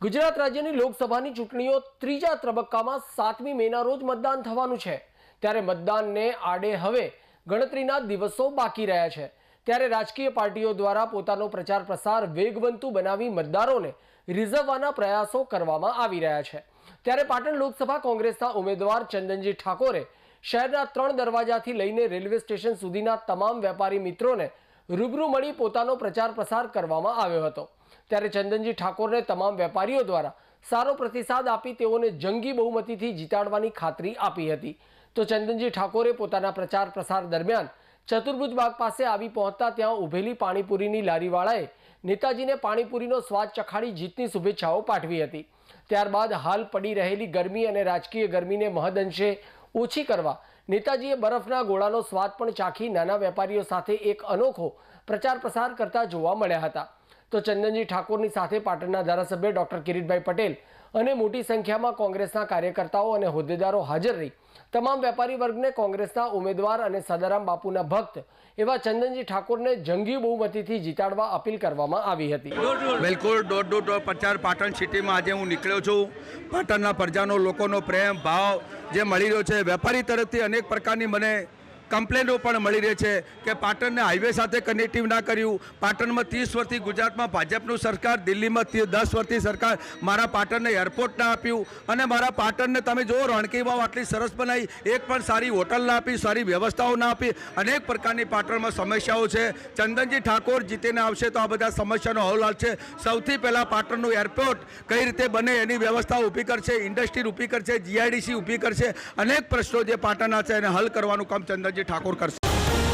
ગુજરાત રાજ્યની લોકસભાની ચૂંટણીઓ ત્રીજા તબક્કામાં સાતમી મેના રોજ મતદાન થવાનું છે. ત્યારે મતદાનને આડે હવે ગણતરીના દિવસો બાકી રહ્યા છે. ત્યારે રાજકીય પાર્ટીઓ દ્વારા પોતાનો પ્રચાર પ્રસાર વેગવંતુ બનાવી મતદારોને રીઝવવાના પ્રયાસો કરવામાં આવી રહ્યા છે. ત્યારે પાટણ લોકસભા કોંગ્રેસના ઉમેદવાર ચંદનજી ઠાકોરે શહેરના ત્રણ દરવાજાથી લઈને રેલવે સ્ટેશન સુધીના તમામ વેપારી મિત્રોને રૂબરૂ મળી પોતાનો પ્રચાર પ્રસાર કરવામાં આવ્યો હતો. ત્યારે ચંદનજી ઠાકોરને તમામ વેપારીઓ દ્વારા સારો પ્રતિસાદ આપી તેઓને જંગી બહુમતીથી જીતાડવાની ખાતરી આપી હતી. તો ચંદનજી ઠાકોરે પોતાના પ્રચાર પ્રસાર દરમિયાન ચતુર્ભુજ બાગ પાસે આવી પહોંચતા ત્યાં ઊભેલી પાણીપુરીની લારીવાળાએ નેતાજીને પાણીપુરીનો સ્વાદ ચખાડી જીતની શુભેચ્છાઓ પાઠવી હતી. ત્યારબાદ હાલ પડી રહેલી ગરમી અને રાજકીય ગરમીને મહદઅંશે ઓછી કરવા. નેતાજીએ બરફના ગોળાનો સ્વાદ પણ ચાખી નાના વેપારીઓ સાથે એક અનોખો પ્રચાર પ્રસાર કરતા જોવા મળ્યા હતા. તો ચંદનજી ઠાકોરની સાથે પાટણના ધારાસભ્ય ડોક્ટર કિરીટભાઈ પટેલ અને મોટી સંખ્યામાં કોંગ્રેસના કાર્યકર્તાઓ અને હોદ્દેદારો હાજર રહી. તમામ વેપારી વર્ગને કોંગ્રેસના ઉમેદવાર અને સદારામ બાપુના ભક્ત એવા ચંદનજી ઠાકોરને જંગી બહુમતીથી જીતાડવા અપીલ કરવામાં આવી હતી. બિલકુલ, દોઢ દોઢ પ્રચાર પાટણ સિટીમાં આજે હું નીકળ્યો છું. પાટણના પ્રજાનો લોકોનો પ્રેમ, ભાવ જે મળી રહ્યો છે. વેપારી તરફથી અનેક પ્રકારની મને કમ્પ્લેનો પણ મળી રહી છે કે પાટણને હાઈવે સાથે કનેક્ટિવ ના કર્યું. પાટણમાં ત્રીસ વર્ષથી ગુજરાતમાં ભાજપનું સરકાર, દિલ્હીમાં દસ વર્ષથી સરકાર. મારા પાટણને એરપોર્ટ ના આપ્યું અને મારા પાટણને તમે જુઓ, રણકી વાવ આટલી સરસ બનાવી એક પણ સારી હોટલ ના આપી, સારી વ્યવસ્થાઓ ના આપી. અનેક પ્રકારની પાટણમાં સમસ્યાઓ છે. ચંદનજી ઠાકોર જીતીને આવશે તો આ બધા સમસ્યાનો હલ આવશે સૌથી પહેલાં પાટણનું એરપોર્ટ કઈ રીતે બને એની વ્યવસ્થા ઊભી કરશે ઇન્ડસ્ટ્રી ઊભી કરશે જીઆઈડીસી ઊભી કરશે. અનેક પ્રશ્નો જે પાટણના છે એને હલ કરવાનું કામ ચંદનજી ઠાકોર કરશે.